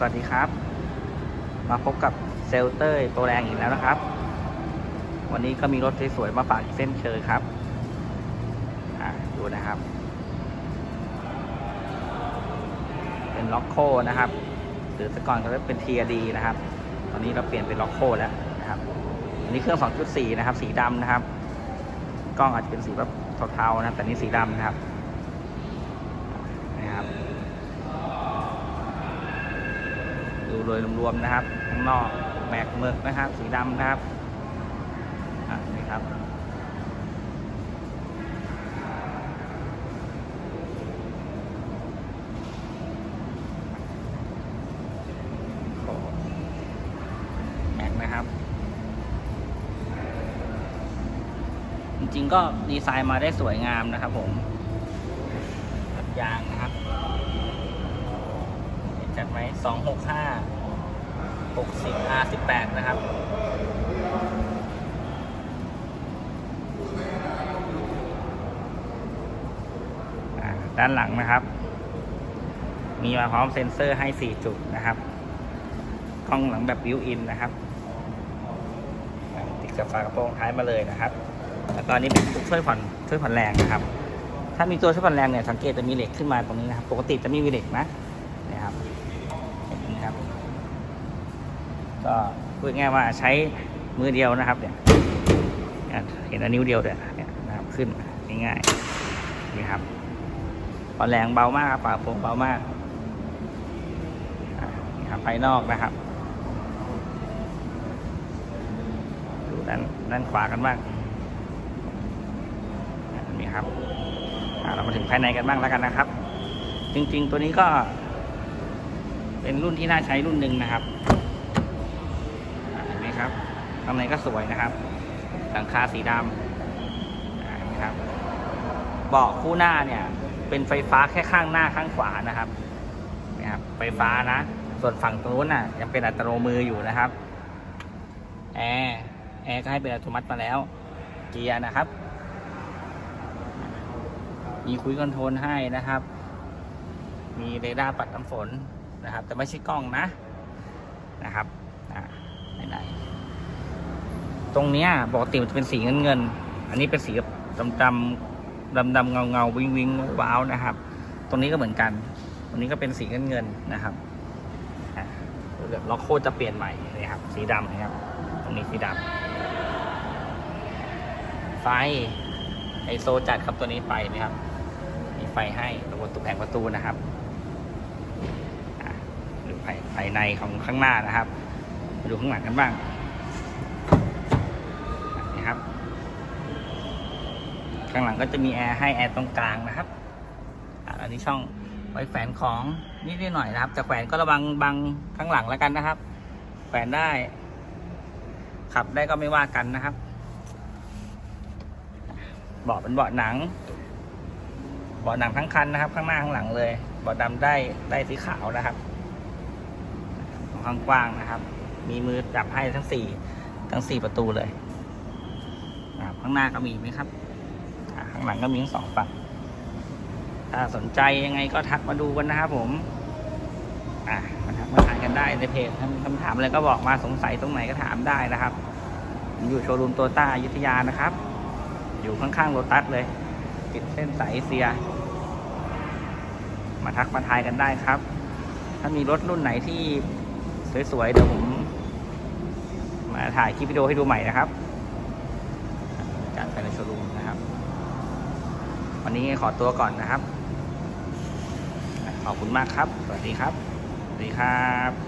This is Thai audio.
สวัสดีครับ มาพบกับเซลเตอร์โปรแรงอีกแล้วนะครับ วันนี้ก็มีรถสวยๆมาฝากอีกเส้นเคยครับดูนะครับ เป็นล็อกโคนะครับ หรือแต่ก่อนก็จะเป็น TRD นะครับ ตอนนี้เราเปลี่ยนเป็นล็อกโคแล้วนะครับอันนี้เครื่อง 2.4 นะครับ สีดำนะครับ กล้องอาจจะเป็นสีแบบเทาๆนะแต่นี่สีดำนะครับนะครับ ดู โดยรวมๆนะครับข้างนอกแม็กเมือกนะครับสีดำนะครับนี่ครับแม็กนะครับ จริงๆก็ดีไซน์มาได้สวยงามนะครับผมแบบยางนะครับเห็นจัดไหมสองหกห้า หกสิบ R สิบแปดนะครับด้านหลังนะครับ มีมาพร้อมเซ็นเซอร์ให้ 4 จุดนะครับ กล้องหลังแบบวิวอินนะครับ ติดกับฝากระโปรงท้ายมาเลยนะครับ แล้วก็อันนี้เป็นตัวช่วยผ่อนช่วยผ่อนแรงนะครับ ถ้ามีตัวช่วยผ่อนแรงเนี่ยสังเกตจะมีเหล็กขึ้นมาตรงนี้นะครับ ปกติจะไม่มีเหล็กนะนะครับเห็นไหมครับ ก็พูดง่ายว่าใช้มือเดียวนะครับเนี่ยเนี่ยเห็นอนิ้วเดียวเนี่ยนะครับขึ้นง่ายๆนี่ครับผ่อนแรงเบามากครับฝากโปรงเบามากนี่ครับภายนอกนะครับ ดูด้านด้านขวากันบ้างนี่ครับเรามาถึงภายในกันบ้างแล้วกันนะครับ จริง ๆ ตัวนี้ก็ เป็นรุ่นที่น่าใช้รุ่นหนึ่งนะครับอ่าเห็นไหมครับ ข้างในก็สวยนะครับ หลังคาสีดำนไหมครับ เบาะคู่หน้าเนี่ย เป็นไฟฟ้าแค่ข้างหน้าข้างขวานะครับนี่ครับ ไฟฟ้านะ ส่วนฝั่งตรงนู้นน่ะ ยังเป็นอัตโนมืออยู่นะครับ แอร์ แอร์ก็ให้เป็นอัตโนมัติมาแล้ว เกียร์นะครับ มีคุยคอนโทรลให้นะครับ มีเรดาร์ปัดน้ำฝนนะครับ แต่ไม่ใช่กล้องนะ นะครับอ่าไหนๆ ตรงเนี้ยปกติมันจะเป็นสีเงินเงิน อันนี้เป็นสีดำดำดำดำเงาเงาวิงวิงว้าวนะครับ ตรงนี้ก็เหมือนกัน ตรงนี้ก็เป็นสีเงินเงินนะครับเดี๋ยวล็อกโคจะเปลี่ยนใหม่นี่ครับ สีดำนะครับ ตรงนี้สีดำไฟไอโซจัดครับตัวนี้ไฟนะครับ มีไฟให้ตรงตัวแผงประตูนะครับอะดูภายภายในของข้างหน้านะครับดูข้างหลังกันบ้างางหลังก็จะมีแอร์ให้แอร์ตรงกลางนะครับอันนี้ช่องไว้แฝนของนิดหน่อยนะครับแต่แขวนก็ระวังบังข้างหลังแล้วกันนะครับ แขวนได้ ขับได้ก็ไม่ว่ากันนะครับเบาะเป็นเบาะหนังเบาะหนังทั้งคันนะครับ ข้างหน้าข้างหลังเลยเบาะดำได้ได้สีขาวนะครับข้างกว้างนะครับ มีมือจับให้ทั้งสี่ทั้งสี่ประตูเลยข้างหน้าก็มีไหมครับ ข้างหลังก็มีทั้งสองฝั่งถ้าสนใจยังไงก็ทักมาดูกันนะครับผม อ่ามาทักมาถามกันได้ในเพจถ้ามีคำถามอะไรก็บอกมาสงสัยตรงไหนก็ถามได้นะครับผมอยู่โชว์รูมโตต้าอยุธยานะครับ อยู่ข้างๆโรตัสเลย ติดเส้นสายเอเชีย มาทักมาทายกันได้ครับ ถ้ามีรถรุ่นไหนที่สวยๆเดี๋ยวผม มาถ่ายคลิปวิดีโอให้ดูใหม่นะครับจากภายในโชว์รูมนะครับ วันนี้ขอตัวก่อนนะครับ ขอบคุณมากครับ สวัสดีครับ สวัสดีครับ